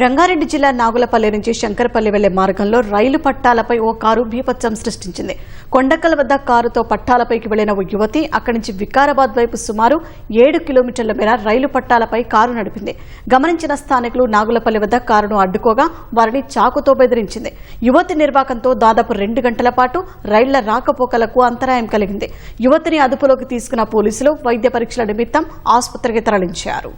రంగారెడ్డి జిల్లా నాగులపల్లి నుంచి శంకరపల్లి వెళ్ళే మార్గంలో రైలు పట్టాలపై ఓ కారు బీభత్సం సృష్టించింది. కొండకల్ వద్ద కారుతో పట్టాలపైకి వెళ్ళిన ఓ యువతి అక్కడి నుంచి వికారాబాద్ వైపు సుమారు ఏడు కిలోమీటర్ల మేర రైలు పట్టాలపై కారు నడిపింది. గమనించిన స్థానికులు నాగులపల్లి వద్ద కారును అడ్డుకోగా వారిని చాకుతో బెదిరించింది. యువతి నిర్వాకంతో దాదాపు రెండు గంటల పాటు రైళ్ళ రాకపోకలకు అంతరాయం కలిగింది. యువతిని అదుపులోకి తీసుకున్న పోలీసులు వైద్య పరీక్షల నిమిత్తం ఆసుపత్రికి తరలించారు.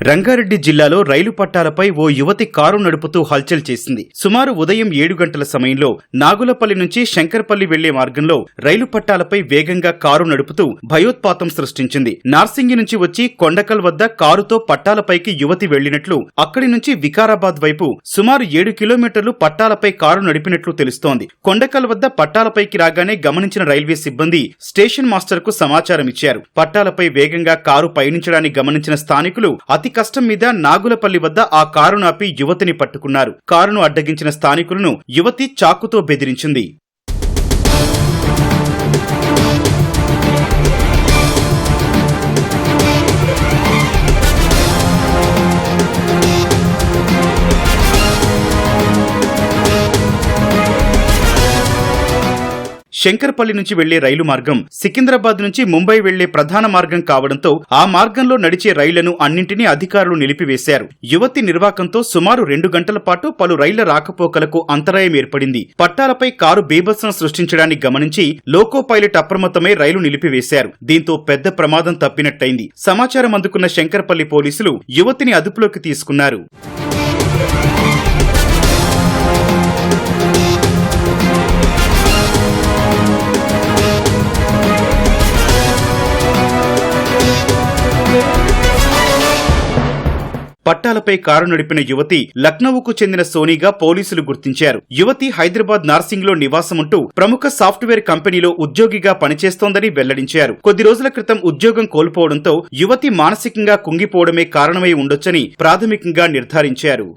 రంగారెడ్డి జిల్లాలో రైలు పట్టాలపై ఓ యువతి కారు నడుపుతూ హల్చల్ చేసింది. సుమారు ఉదయం ఏడు గంటల సమయంలో నాగులపల్లి నుంచి శంకర్పల్లి వెళ్ళే మార్గంలో రైలు పట్టాలపై వేగంగా కారు నడుపుతూ భయోత్పాతం సృష్టించింది. నార్సింగి నుంచి వచ్చి కొండకల్ వద్ద కారుతో పట్టాలపైకి యువతి వెళ్ళినట్లు అక్కడి నుంచి వికారాబాద్ వైపు సుమారు ఏడు కిలోమీటర్లు పట్టాలపై కారు నడిపినట్లు తెలుస్తోంది. కొండకల్ వద్ద పట్టాలపైకి రాగానే గమనించిన రైల్వే సిబ్బంది స్టేషన్ మాస్టర్కు సమాచారం ఇచ్చారు పట్టాలపై వేగంగా కారు పయనించడాన్ని గమనించిన స్థానికులు అతి కష్టం మీద నాగులపల్లి వద్ద ఆ కారును ఆపి యువతిని పట్టుకున్నారు. కారును అడ్డగించిన స్థానికులను యువతి చాకుతో బెదిరించింది. శంకర్పల్లి నుంచి వెళ్ళే రైలు మార్గం సికింద్రాబాద్ నుంచి ముంబై వెళ్ళే ప్రధాన మార్గం కావడంతో ఆ మార్గంలో నడిచే రైళ్ళను అన్నింటినీ అధికారులు నిలిపివేశారు. యువతి నిర్వాకంతో సుమారు రెండు గంటల పాటు పలు రైళ్ళ రాకపోకలకు అంతరాయం ఏర్పడింది. పట్టాలపై కారు బీభత్సం సృష్టించడాన్ని గమనించి లోకో పైలట్ అప్రమత్తమై రైలు నిలిపివేశారు. దీంతో పెద్ద ప్రమాదం తప్పినట్టయింది. సమాచారం అందుకున్న శంకర్పల్లి పోలీసులు యువతిని అదుపులోకి తీసుకున్నారు. పట్టాలపై కారు నడిపిన యువతి లక్నౌకు చెందిన సోనీగా పోలీసులు గుర్తించారు. యువతి హైదరాబాద్ నార్సింగ్లో నివాసముంటూ ప్రముఖ సాఫ్ట్వేర్ కంపెనీలో ఉద్యోగిగా పనిచేస్తోందని వెల్లడించారు. కొద్ది రోజుల క్రితం ఉద్యోగం కోల్పోవడంతో యువతి మానసికంగా కుంగిపోవడమే కారణమై ఉండొచ్చని ప్రాథమికంగా నిర్ధారించారు.